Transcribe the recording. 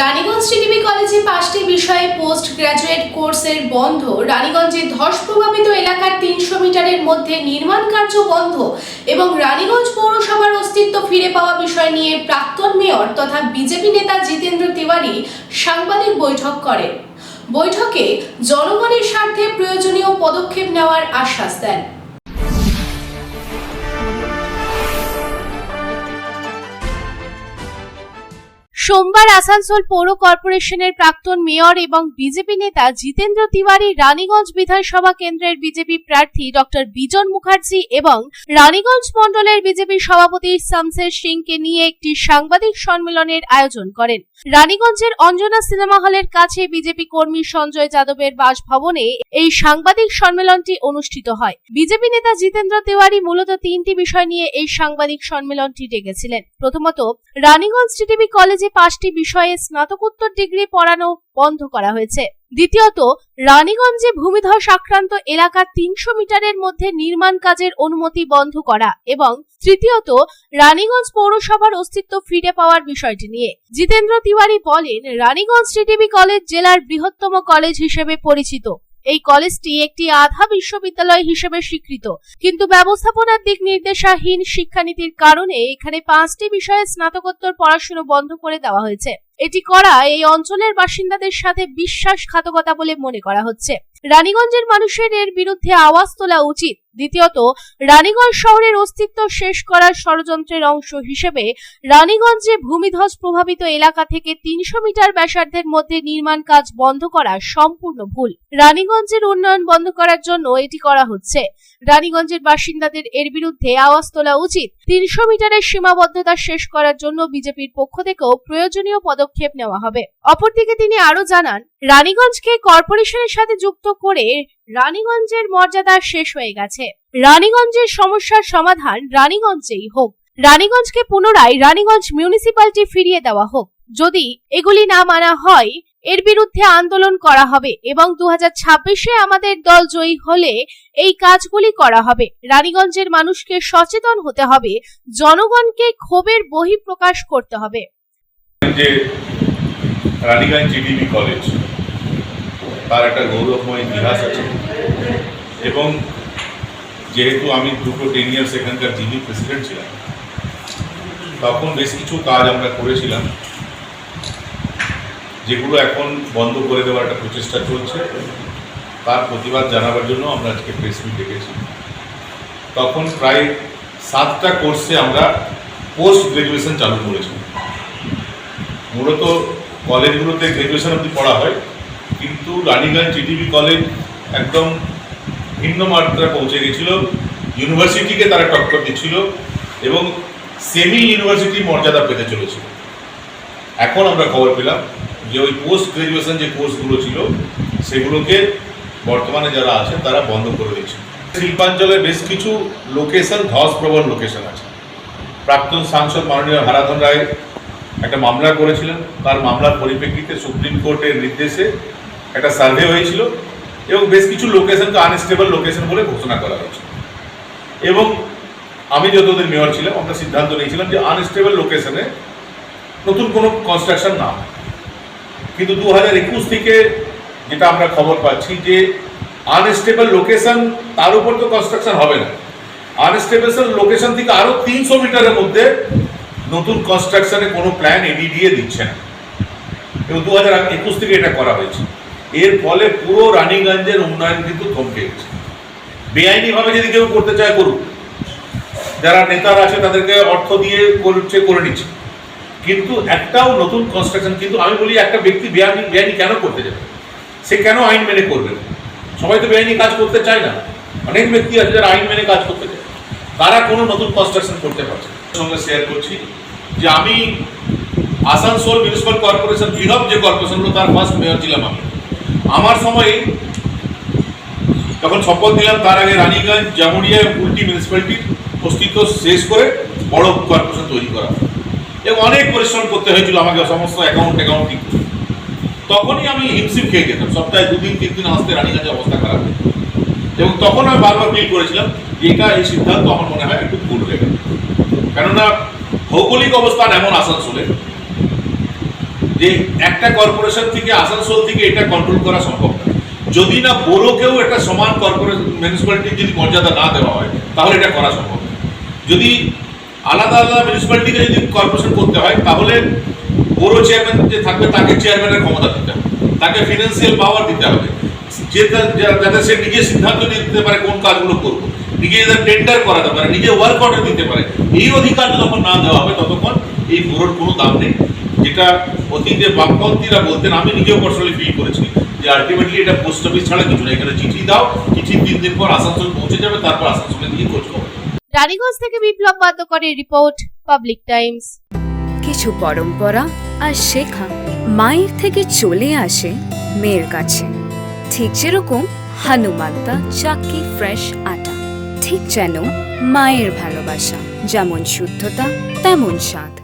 Raniganj TDB কলেজে পাঁচটি বিষয়ে পোস্ট গ্রাজুয়েট কোর্সের বন্ধ। রানীগঞ্জে ধস প্রভাবিত এলাকার তিনশো মিটারের মধ্যে নির্মাণ কার্য বন্ধ এবং রানীগঞ্জ পৌরসভার অস্তিত্ব ফিরে পাওয়া বিষয় নিয়ে প্রাক্তন মেয়র তথা বিজেপি নেতা জিতেন্দ্র তিওয়ারি সাংবাদিক বৈঠক করেন। বৈঠকে জনগণের স্বার্থে প্রয়োজনীয় পদক্ষেপ নেওয়ার আশ্বাস দেন। সোমবার আসানসোল পৌর কর্পোরেশনের প্রাক্তন মেয়র এবং বিজেপি নেতা জিতেন্দ্র তিওয়ারি রানীগঞ্জ বিধানসভা কেন্দ্রের বিজেপি প্রার্থী ডক্টর বিজন মুখার্জি এবং রানীগঞ্জ মন্ডলের বিজেপি সভাপতি শামসের সিংকে নিয়ে একটি সাংবাদিক সম্মেলনের আয়োজন করেন। রানীগঞ্জের অঞ্জনা সিনেমা হলের কাছে বিজেপি কর্মী সঞ্জয় যাদবের বাসভবনে এই সাংবাদিক সম্মেলনটি অনুষ্ঠিত হয়। বিজেপি নেতা জিতেন্দ্র তিওয়ারি মূলত তিনটি বিষয় নিয়ে এই সাংবাদিক সম্মেলনটি ডেকেছিলেন। প্রথমত, রানীগঞ্জ টিটিবি কলেজে পাঁচটি বিষয়ে স্নাতকোত্তর ডিগ্রি পড়ানো বন্ধ করা হয়েছে। দ্বিতীয়ত, রানীগঞ্জে ভূমিধস আক্রান্ত এলাকার তিনশো মিটারের মধ্যে নির্মাণ কাজের অনুমতি বন্ধ করা এবং তৃতীয়ত, রানীগঞ্জ পৌরসভার অস্তিত্ব ফিরে পাওয়ার বিষয়টি নিয়ে। জিতেন্দ্র তিওয়ারি বলেন, রানীগঞ্জ টিটিবি কলেজ জেলার বৃহত্তম কলেজ হিসেবে পরিচিত। এই কলেজটি একটি আধা বিশ্ববিদ্যালয় হিসেবে স্বীকৃত, কিন্তু ব্যবস্থাপনার দিক নির্দেশাহীন শিক্ষানীতির কারণে এখানে পাঁচটি বিষয়ে স্নাতকোত্তর পড়াশুনো বন্ধ করে দেওয়া হয়েছে। এটি করা এই অঞ্চলের বাসিন্দাদের সাথে বিশ্বাসঘাতকতা বলে মনে করা হচ্ছে। রানীগঞ্জের মানুষের এর বিরুদ্ধে আওয়াজ তোলা উচিত। দ্বিতীয়ত, রানীগঞ্জ শহরের অস্তিত্ব শেষ করার ষড়যন্ত্রের অংশ হিসেবে রানীগঞ্জে ভূমিধস প্রভাবিত এলাকা থেকে তিনশো মিটার ব্যাসার্ধের মধ্যে নির্মাণ কাজ বন্ধ করা সম্পূর্ণ ভুল। রানীগঞ্জের উন্নয়ন বন্ধ করার জন্য এটি করা হচ্ছে। রানীগঞ্জের বাসিন্দাদের এর বিরুদ্ধে আওয়াজ তোলা উচিত। তিনশো মিটারের সীমাবদ্ধতা শেষ করার জন্য বিজেপির পক্ষ থেকেও প্রয়োজনীয় পদক্ষেপ নেওয়া হবে। অপরদিকে তিনি আরও জানান, রানীগঞ্জকে কর্পোরেশনের সাথে যুক্ত করে রানীগঞ্জের মর্যাদা শেষ হয়ে গেছে। রানীগঞ্জের সমস্যার সমাধান রানীগঞ্জেই হোক। রানীগঞ্জকে পুনরায় রানীগঞ্জ মিউনিসিপালিটি ফিরিয়ে দেওয়া হোক। যদি এগুলি না মানা হয়, এর বিরুদ্ধে আন্দোলন করা হবে এবং দু হাজার ছাব্বিশে আমাদের দল জয়ী হলে এই কাজগুলি করা হবে। রানীগঞ্জের মানুষকে সচেতন হতে হবে, জনগণকে ক্ষোভের বহিঃপ্রকাশ করতে হবে। রানীগঞ্জ জিডিবি কলেজ তার একটা গৌরবময় ইতিহাস আছে। এবং যেহেতু আমি দুটো টেন ইয়ার্স এখানকার জিবি প্রেসিডেন্ট ছিলাম, তখন বেশ কিছু কাজ আমরা করেছিলাম, যেগুলো এখন বন্ধ করে দেওয়ার একটা প্রচেষ্টা চলছে। তার প্রতিবাদ জানাবার জন্য আমরা আজকে প্রেস মিট ডেকেছি। তখন প্রায় সাতটা কোর্সে আমরা পোস্ট গ্রাজুয়েশন চালু করেছি। মূলত কলেজগুলোতে গ্রাজুয়েশন অবধি পড়া হয়। কিন্তু রানীগঞ্জ জিটিবি কলেজ একদম ভিন্ন মাত্রা পৌঁছে গেছিল। ইউনিভার্সিটিকে তারা টক্কর দিচ্ছিল এবং সেমি ইউনিভার্সিটি মর্যাদা পেতে চলেছিল। এখন আমরা খবর পেলাম যে ওই পোস্ট গ্রাজুয়েশন যে কোর্সগুলো ছিল, সেগুলোকে বর্তমানে যারা আছেন তারা বন্ধ করে দিচ্ছে শিল্পাঞ্চলে বেশ কিছু লোকেশন ধসপ্রবণ লোকেশন আছে। প্রাক্তন সাংসদ মাননীয় হারাধন রায় একটা মামলা করেছিলেন। তার মামলার পরিপ্রেক্ষিতে সুপ্রিম কোর্টের নির্দেশে একটা সার্ভে হয়েছিল এবং বেশ কিছু লোকেশনকে আনস্টেবল লোকেশন বলে ঘোষণা করা হয়েছে। এবং আমি যতদিন মেয়র ছিলাম, আমরা সিদ্ধান্ত নিয়েছিলাম যে আনস্টেবল লোকেশনে নতুন কোনো কনস্ট্রাকশন না। কিন্তু দু হাজার একুশ থেকে যেটা আমরা খবর পাচ্ছি যে আনস্টেবল লোকেশন তার উপর তো কনস্ট্রাকশন হবে না। আনস্টেবল লোকেশন থেকে আরও তিনশো মিটারের মধ্যে নতুন কনস্ট্রাকশনে কোনো প্ল্যান এডিডিএ দিচ্ছে না। এবং দু হাজার একুশ থেকে এটা করা হয়েছে। এর ফলে পুরো রানীগঞ্জের উন্নয়ন কিন্তু থমকে গেছে। বেআইনিভাবে যদি কেউ করতে চায়, করুক। যারা নেতারা আছে, তাদেরকে অর্থ দিয়ে করছে করে নিচ্ছে। কিন্তু একটাও নতুন কনস্ট্রাকশন কিন্তু আমি বলি, একটা ব্যক্তি বেআইনি বেআইনি কেন করতে যাবে? সে কেন আইন মেনে করবে সবাই তো বেআইনি কাজ করতে চায় না। অনেক ব্যক্তি আছে যারা আইন মেনে কাজ করতে চায়। তারা কোনো নতুন কনস্ট্রাকশন করতে পারছে সঙ্গে শেয়ার করছি যে আমি আসানসোল মিউনিসিপাল কর্পোরেশন বৃহৎ যে কর্পোরেশনগুলো তার ফার্স্ট মেয়র ছিলাম আমি। আমার সময়ে যখন শপথ নিলাম তার আগে রানীগঞ্জ, জামুরিয়া উল্টি মিউনিসিপ্যালিটির অস্তিত্ব শেষ করে বড় কর্পোরেশন তৈরি করা। এবং অনেক পরিশ্রম করতে হয়েছিল আমাকে সমস্ত অ্যাকাউন্ট অ্যাকাউন্ট ঠিক। তখনই আমি হিমশিম খেয়ে যেতাম। সপ্তাহে দুদিন তিন দিন আসতে রানীগঞ্জের অবস্থা খারাপ এবং তখন আমি বারবার ফিল করেছিলাম এটা এই সিদ্ধান্ত আমার মনে হয় একটু ভুল হয়ে গেল। কেননা ভৌগোলিক অবস্থান এমন আসানসোলে যে একটা কর্পোরেশন থেকে আসানসোল থেকে এটা কন্ট্রোল করা সম্ভব যদি না বোরোকেও একটা সমান কর্পোরেশন মিউনিসিপ্যালিটির যদি মর্যাদা না দেওয়া হয়, তাহলে এটা করা সম্ভব যদি আলাদা আলাদা মিউনিসিপ্যালিটিকে যদি কর্পোরেশন করতে হয়, তাহলে বড় চেয়ারম্যান যে থাকবে, তাকে চেয়ারম্যানের ক্ষমতা দিতে হবে। তাকে ফিনান্সিয়াল পাওয়ার দিতে হবে। যে যাতে সে নিজে সিদ্ধান্ত নিয়ে দিতে পারে কোন কাজগুলো করব। নিজে টেন্ডার করাতে পারে, নিজে ওয়ার্ক অর্ডার দিতে পারে। এই অধিকার যতক্ষণ না দেওয়া হবে, ততক্ষণ এই বোরোর কোনো দাম নেই। যেটা অতীতে বামপন্থীরা বলতেন আমি নিজেও পার্সোনালি ফিল করেছি যে আলটিমেটলি এটা পোস্ট অফিস ছাড়া কিছু না। এখানে চিঠি দাও চিঠি তিন দিন পর আসানসোল পৌঁছে যাবে তারপর আসানসোলে গিয়ে খোঁজ খবর। রানীগঞ্জ থেকে বিপ্লব বাদ্যকরের রিপোর্ট পাবলিক টাইমস। কিছু পরম্পরা আর শেখা মায়ের থেকে চলে আসে মেয়ের কাছে। ঠিক যেরকম হানুমান্তা চাক্কি ফ্রেশ আটা ঠিক যেন মায়ের ভালোবাসা যেমন শুদ্ধতা তেমন স্বাদ।